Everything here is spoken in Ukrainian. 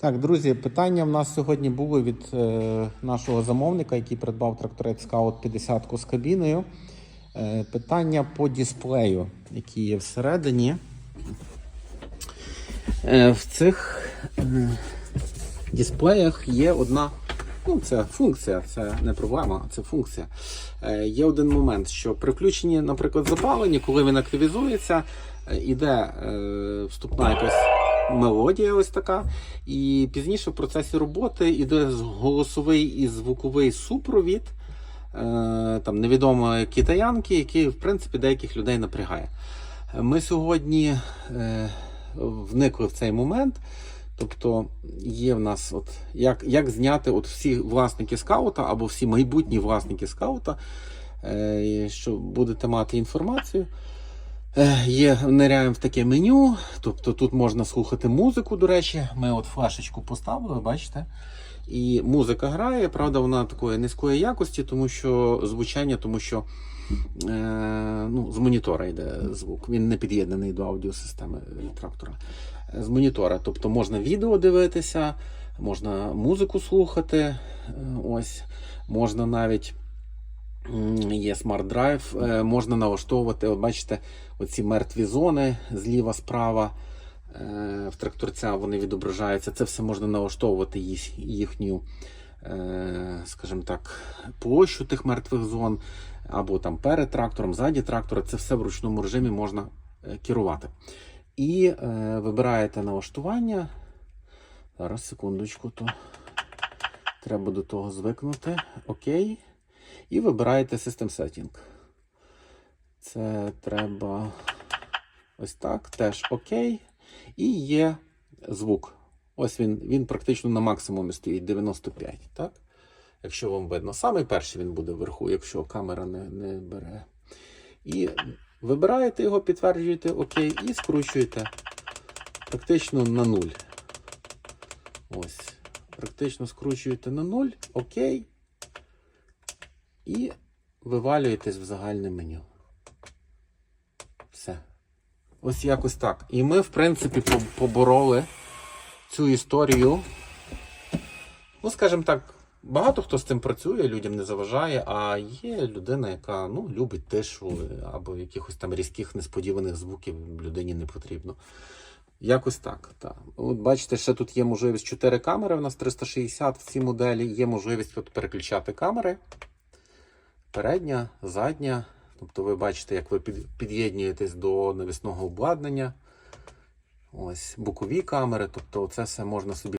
Так, друзі, питання в нас сьогодні були від е, нашого замовника, який придбав тракторець Scout 50 з кабіною. Е, питання по дисплею, який є всередині. Е, в цих е, дисплеях є одна. Ну, це функція, це не проблема, це функція. Е, є один момент, що при включенні, наприклад, запалення, коли він активізується, е, іде е, вступна якась мелодія, ось така. І пізніше в процесі роботи іде голосовий і звуковий супровід е, там, невідомої китаянки, який, в принципі, деяких людей напрягає. Ми сьогодні е, вникли в цей момент. Тобто є в нас, от як, як зняти от всі власники скаута або всі майбутні власники скаута, е, що будете мати інформацію. Е, Є, ниряємо в таке меню, тобто тут можна слухати музику, до речі. Ми от флешечку поставили, бачите? І музика грає, правда, вона такої низької якості, тому що звучання, тому що е, ну, з монітора йде звук. Він не під'єднаний до аудіосистеми е, трактора. Е, З монітора. Тобто можна відео дивитися, можна музику слухати. Ось, можна навіть. Є смарт драйв, е, можна налаштовувати, бачите, оці мертві зони зліва, справа е, в тракторця вони відображаються. Це все можна налаштовувати їх- їхню, е, скажімо так, площу тих мертвих зон, або там перед трактором, ззаді трактора. Це все в ручному режимі можна керувати. І е, вибираєте налаштування. Зараз, секундочку, то треба до того звикнути. Окей. І вибираєте System Setting. Це треба ось так, теж ОК. І є звук. Ось він, він практично на максимумі стоїть 95. Так? Якщо вам видно, самий перший він буде вверху, якщо камера не, не бере. І вибираєте його, підтверджуєте ОК і скручуєте практично на нуль. Ось. Практично скручуєте на нуль, ОК і вивалюєтесь в загальне меню. Все. Ось якось так. І ми, в принципі, побороли цю історію. Ну, скажімо так, багато хто з цим працює, людям не заважає, а є людина, яка ну, любить тишу або якихось там різких несподіваних звуків людині не потрібно. Якось так. так. От бачите, ще тут є можливість 4 камери, у нас 360 в цій моделі. Є можливість от переключати камери. Передня, задня. Тобто ви бачите, як ви під'єднуєтесь до навісного обладнання. Ось бокові камери. Тобто це все можна собі